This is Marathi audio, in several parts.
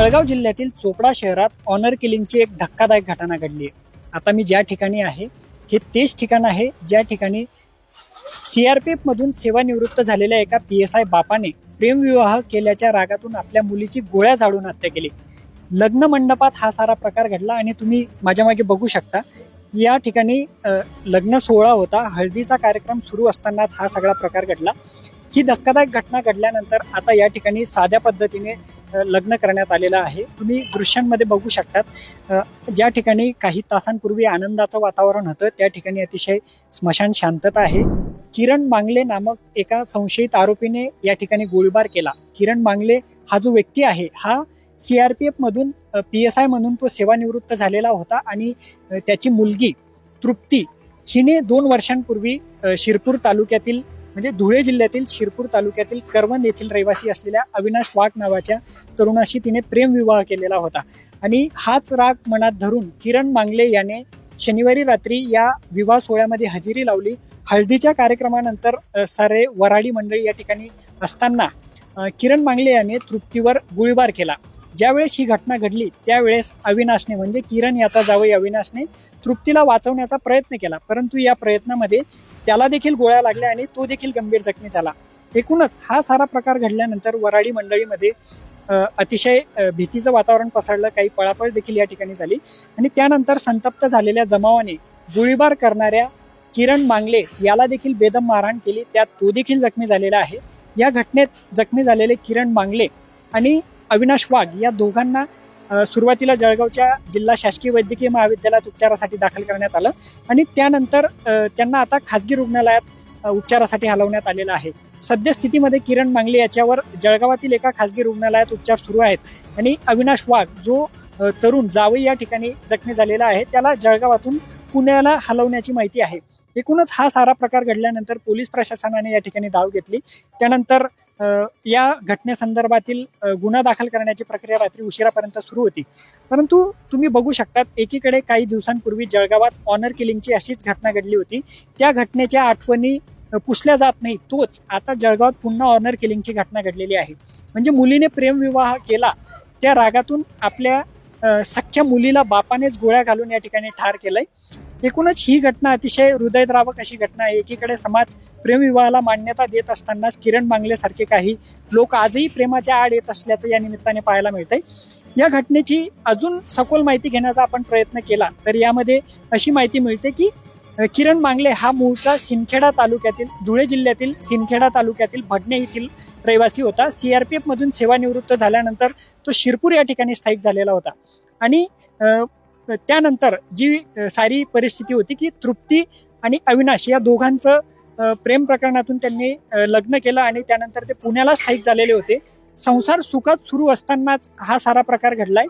जळगाव जिल्ह्यातील चोपडा शहरात ऑनर किलिंगची एक धक्कादायक घटना घडली आहे. आता मी ज्या ठिकाणी आहे हे तेच ठिकाण आहे ज्या ठिकाणी सीआरपीएफ मधून सेवानिवृत्त झालेल्या एका पी एस आय बापाने प्रेमविवाह केल्याच्या रागातून आपल्या मुलीची गोळ्या झाडून हत्या केली. लग्न मंडपात हा सारा प्रकार घडला आणि तुम्ही माझ्या मागे बघू शकता. या ठिकाणी लग्न सोहळा होता. हळदीचा कार्यक्रम सुरू असतानाच हा सगळा प्रकार घडला. ही धक्कादायक घटना घडल्यानंतर आता या ठिकाणी साध्या पद्धतीने लग्न करण्यात आलेलं आहे. तुम्ही दृश्यांमध्ये बघू शकतात ज्या ठिकाणी काही तासांपूर्वी आनंदाचं वातावरण होतं त्या ठिकाणी अतिशय स्मशान शांतता आहे. किरण मांगले नामक एका संशयित आरोपीने या ठिकाणी गोळीबार केला. किरण मांगले हा जो व्यक्ती आहे हा सी आर पी एफमधून पी एस आय म्हणून तो सेवानिवृत्त झालेला होता आणि त्याची मुलगी तृप्ती हिने दोन वर्षांपूर्वी शिरपूर तालुक्यातील म्हणजे धुळे जिल्ह्यातील शिरपूर तालुक्यातील करवंद येथील रहिवासी असलेल्या अविनाश वाघ नावाच्या तरुणाशी तिने प्रेमविवाह केलेला होता. आणि हाच राग मनात धरून किरण मांगले याने शनिवारी रात्री या विवाह सोहळ्यामध्ये हजेरी लावली. हळदीच्या कार्यक्रमानंतर सारे वराडी मंडळी या ठिकाणी असताना किरण मांगले याने तृप्तीवर गोळीबार केला. ज्यावेळेस ही घटना घडली त्यावेळेस अविनाशने म्हणजे किरण याचा जावई अविनाशने तृप्तीला वाचवण्याचा प्रयत्न केला. परंतु या प्रयत्नामध्ये त्याला देखील गोळ्या लागल्या आणि तो देखील गंभीर जखमी झाला. एकूणच हा सारा प्रकार घडल्यानंतर वराडी मंडळीमध्ये अतिशय भीतीचं वातावरण पसरलं काही पळापळ देखील या ठिकाणी झाली. आणि त्यानंतर संतप्त झालेल्या जमावाने गोळीबार करणाऱ्या किरण मांगले याला देखील बेदम मारहाण केली. त्यात तो देखील जखमी झालेला आहे. या घटनेत जखमी झालेले किरण मांगले आणि अविनाश वाघ या दोघांना सुरुवातीला जळगावच्या जिल्हा शासकीय वैद्यकीय महाविद्यालयात उपचारासाठी दाखल करण्यात आलं आणि त्यानंतर त्यांना आता खासगी रुग्णालयात उपचारासाठी हलवण्यात आलेलं आहे. सद्यस्थितीमध्ये किरण मांगले याच्यावर जळगावातील एका खासगी रुग्णालयात उपचार सुरू आहेत आणि अविनाश वाघ जो तरुण जावई या ठिकाणी जखमी झालेला आहे त्याला जळगावातून पुण्याला हलवण्याची माहिती आहे. एकूणच हा सारा प्रकार घडल्यानंतर पोलीस प्रशासनाने या ठिकाणी धाव घेतली. त्यानंतर या घटनेसंदर्भातील गुन्हा दाखल करण्याची प्रक्रिया रात्री उशिरापर्यंत सुरू होती. परंतु तुम्ही बघू शकतात एकीकडे काही दिवसांपूर्वी जळगावात ऑनर किलिंगची अशीच घटना घडली होती. त्या घटनेच्या आठवणी पुसल्या जात नाही तोच आता जळगावात पुन्हा ऑनर किलिंगची घटना घडलेली आहे. म्हणजे मुलीने प्रेमविवाह केला त्या रागातून आपल्या सख्ख्या मुलीला बापानेच गोळ्या घालून या ठिकाणी ठार केलंय. एकूणच ही घटना अतिशय हृदयद्रावक अशी घटना आहे. एकीकडे समाज प्रेमविवाहाला मान्यता देत असतानाच किरण मांगलेसारखे काही लोक आजही प्रेमाच्या आड येत असल्याचं या निमित्ताने पाहायला मिळतंय. या घटनेची अजून सखोल माहिती घेण्याचा आपण प्रयत्न केला तर यामध्ये अशी माहिती मिळते की किरण मांगले हा मूळचा सिंदखेडा तालुक्यातील धुळे जिल्ह्यातील सिंदखेडा तालुक्यातील भडणे येथील रहिवासी होता. सीआरपीएफ मधून सेवानिवृत्त झाल्यानंतर तो शिरपूर या ठिकाणी स्थायिक झालेला होता. आणि त्यानंतर जी सारी परिस्थिती होती की तृप्ती आणि अविनाश या दोघांचं प्रेम प्रकरणातून त्यांनी लग्न केलं आणि त्यानंतर ते पुण्याला स्थायिक झालेले होते. संसार सुखात सुरू असतानाच हा सारा प्रकार घडलाय.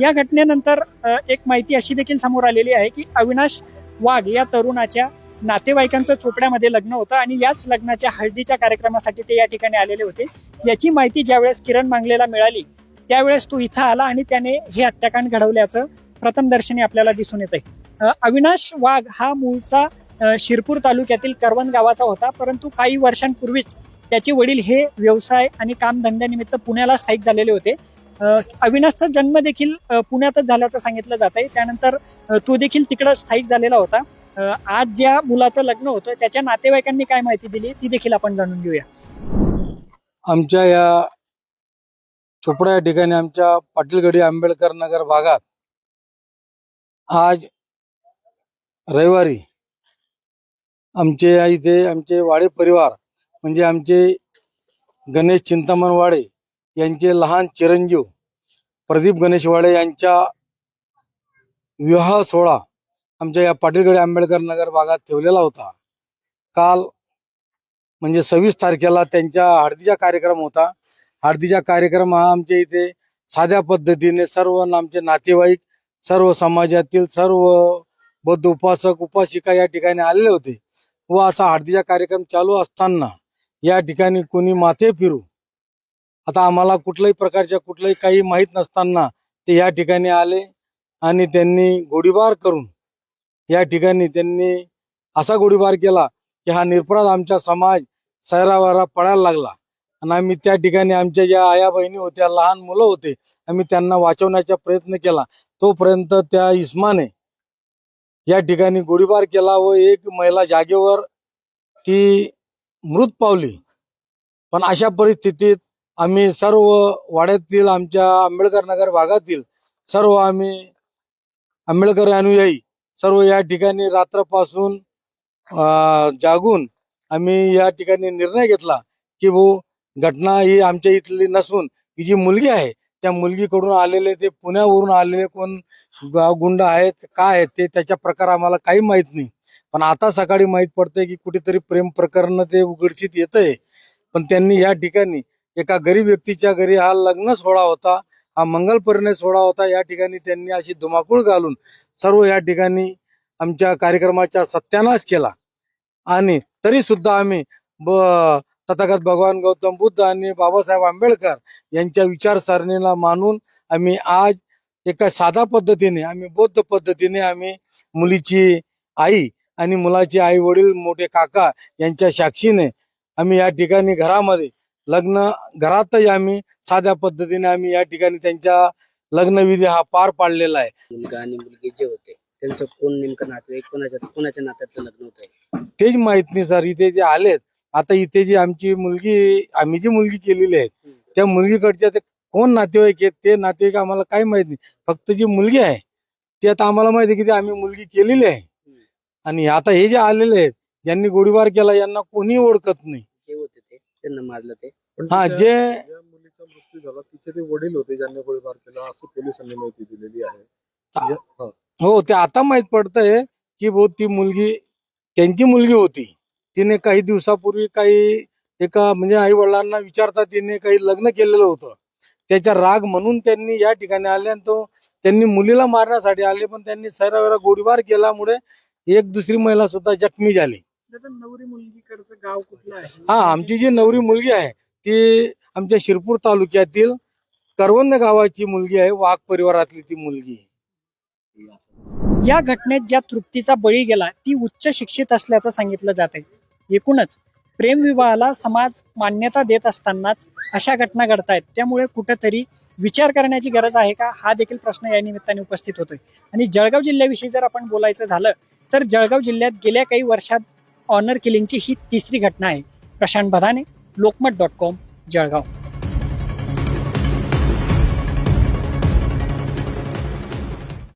या घटनेनंतर एक माहिती अशी देखील समोर आलेली आहे की अविनाश वाघ या तरुणाच्या नातेवाईकांचं चोपड्यामध्ये लग्न होतं आणि याच लग्नाच्या हळदीच्या कार्यक्रमासाठी ते या ठिकाणी आलेले होते. याची माहिती ज्यावेळेस किरण मांगलेला मिळाली त्यावेळेस तो इथं आला आणि त्याने हे हत्याकांड घडवल्याचं प्रथमदर्शनी आपल्याला दिसून येत आहे अविनाश वाघ हा मूळचा शिरपूर तालुक्यातील करवण गावाचा होता परंतु काही वर्षांपूर्वीच त्याचे वडील हे व्यवसाय आणि कामधंद्यानिमित्त पुण्याला स्थायिक झालेले होते. अविनाशचा जन्म देखील पुण्यातच झाल्याचं सांगितलं जात आहे. त्यानंतर तो देखील तिकडं स्थायिक झालेला होता. आज ज्या मुलाचं लग्न होतं त्याच्या नातेवाईकांनी काय माहिती दिली ती देखील आपण जाणून घेऊया. आमच्या या चोपडा या ठिकाणी आमच्या पाटीलगडी आंबेडकर नगर भागात आज रविवारी आमचे इथे आमचे वाडे परिवार म्हणजे आमचे गणेश चिंतामण वाडे यांचे लहान चिरंजीव प्रदीप गणेशवाडे यांच्या विवाह सोहळा आमच्या या पाटीलगडी आंबेडकर नगर भागात ठेवलेला होता. काल म्हणजे सव्वीस तारखेला त्यांच्या हळदीचा कार्यक्रम होता. हळदीचा कार्यक्रम हा आमच्या इथे साध्या पद्धतीने सर्व आमचे नातेवाईक सर्व समाजातील सर्व बौद्ध उपासक उपासिका या ठिकाणी आलेले होते. व असा हळदीचा कार्यक्रम चालू असताना या ठिकाणी कोणी माथे फिरू आता आम्हाला कुठल्याही प्रकारच्या कुठलंही काही माहीत नसताना ते या ठिकाणी आले आणि त्यांनी गोळीबार करून या ठिकाणी त्यांनी असा गोळीबार केला की हा निरपराध आमचा समाज सैरावारा पडायला लागला. आणि आम्ही त्या ठिकाणी आमच्या ज्या आया बहिणी होत्या लहान मुलं होते आम्ही त्यांना वाचवण्याचा प्रयत्न केला. तोपर्यंत त्या इस्माने या ठिकाणी गोळीबार केला व एक महिला जागेवर ती मृत पावली. पण अशा परिस्थितीत आम्ही सर्व वाड्यातील आमच्या आंबेडकर नगर भागातील सर्व आम्ही आंबेडकर अनुयायी सर्व या ठिकाणी रात्रपासून जागून आम्ही या ठिकाणी निर्णय घेतला की भाऊ घटना ही आमच्या इथली नसून ही जी मुलगी आहे त्या मुलगीकडून आलेले ते पुण्यावरून आलेले कोण गुंड आहेत काय आहेत ते त्याच्या प्रकार आम्हाला काही माहीत नाही. पण आता सकाळी माहीत पडतंय की कुठेतरी प्रेम प्रकरण ते उघडशीत येतंय. पण त्यांनी या ठिकाणी एका गरीब व्यक्तीच्या घरी हा लग्न सोहळा होता हा मंगल परिणय सोहळा होता. या ठिकाणी त्यांनी अशी धुमाकूळ घालून सर्व या ठिकाणी आमच्या कार्यक्रमाचा सत्यानाश केला. आणि तरी सुद्धा आम्ही ब तथागत भगवान गौतम बुद्ध आणि बाबासाहेब आंबेडकर यांच्या विचारसरणीला मानून आम्ही आज एका साधा पद्धतीने आम्ही बौद्ध पद्धतीने आम्ही मुलीची आई आणि मुलाचे आई वडील मोठे काका यांच्या साक्षीने आम्ही या ठिकाणी घरामध्ये लग्न घरातही आम्ही साध्या पद्धतीने आम्ही या ठिकाणी त्यांच्या लग्नविधी हा पार पाडलेला आहे. मुलगा आणि मुलगी जे होते त्यांचं कोण नेमकं नातेवाईक कोणाच्या कोणाच्या नात्यातलं लग्न होतं तेच माहीत नाही सर इथे जे आलेत आता इथे जी आमची मुलगी आम्ही जी मुलगी केलेली आहे त्या मुलगीकडच्या ते कोण नातेवाईक आहेत ते नातेवाईक आम्हाला काही माहीत नाही. फक्त जी मुलगी आहे ती आता आम्हाला माहिती आहे की ती आम्ही मुलगी केलेली आहे. आणि आता हे जे आलेले आहेत ज्यांनी गोळीबार केला यांना कोणी ओळखत नाही. त्यांना मारलं ते. पण हा तिच्या- जे ज्या मुलीचा मृत्यू झाला तिचे ते वडील होते ज्यांनी गोळीबार केला असं पोलिसांनी माहिती दिलेली आहे. या- हा. हो ते आता माहीत पडतंय की भाऊ ती मुलगी त्यांची मुलगी होती. तिने काही दिवसापूर्वी काही एका म्हणजे आई वडिलांना विचारता तिने काही लग्न केलेलं होतं. त्याचा राग म्हणून त्यांनी या ठिकाणी आले आणि तो त्यांनी मुलीला मारण्यासाठी आले पण त्यांनी सैरावेरा गोळीबार केल्यामुळे एक दुसरी महिला सुद्धा जखमी झाली. दादा नवरी मुलगीकडचं गाव कुठलं आहे? हा आमची जी नवरी मुलगी आहे ती आमच्या शिरपूर तालुक्यातील करवंद गावाची मुलगी आहे वाघ परिवारातली ती मुलगी. आहे. या घटनेत ज्या तृप्तीचा बळी गेला ती उच्च शिक्षित असल्याचं सांगितलं जात आहे एकूणच प्रेमविवाहाला समाज मान्यता देत असतानाच अशा घटना घडतायत. त्यामुळे कुठंतरी विचार करण्याची गरज आहे का? हा देखील प्रश्न या निमित्ताने उपस्थित होतोय. आणि जळगाव जिल्ह्याविषयी जर आपण बोलायचं झालं तर जळगाव जिल्ह्यात गेल्या काही वर्षात ऑनर किलिंगची ही तिसरी घटना आहे. Prashant Bhadane Lokmat dot com Jalgaon.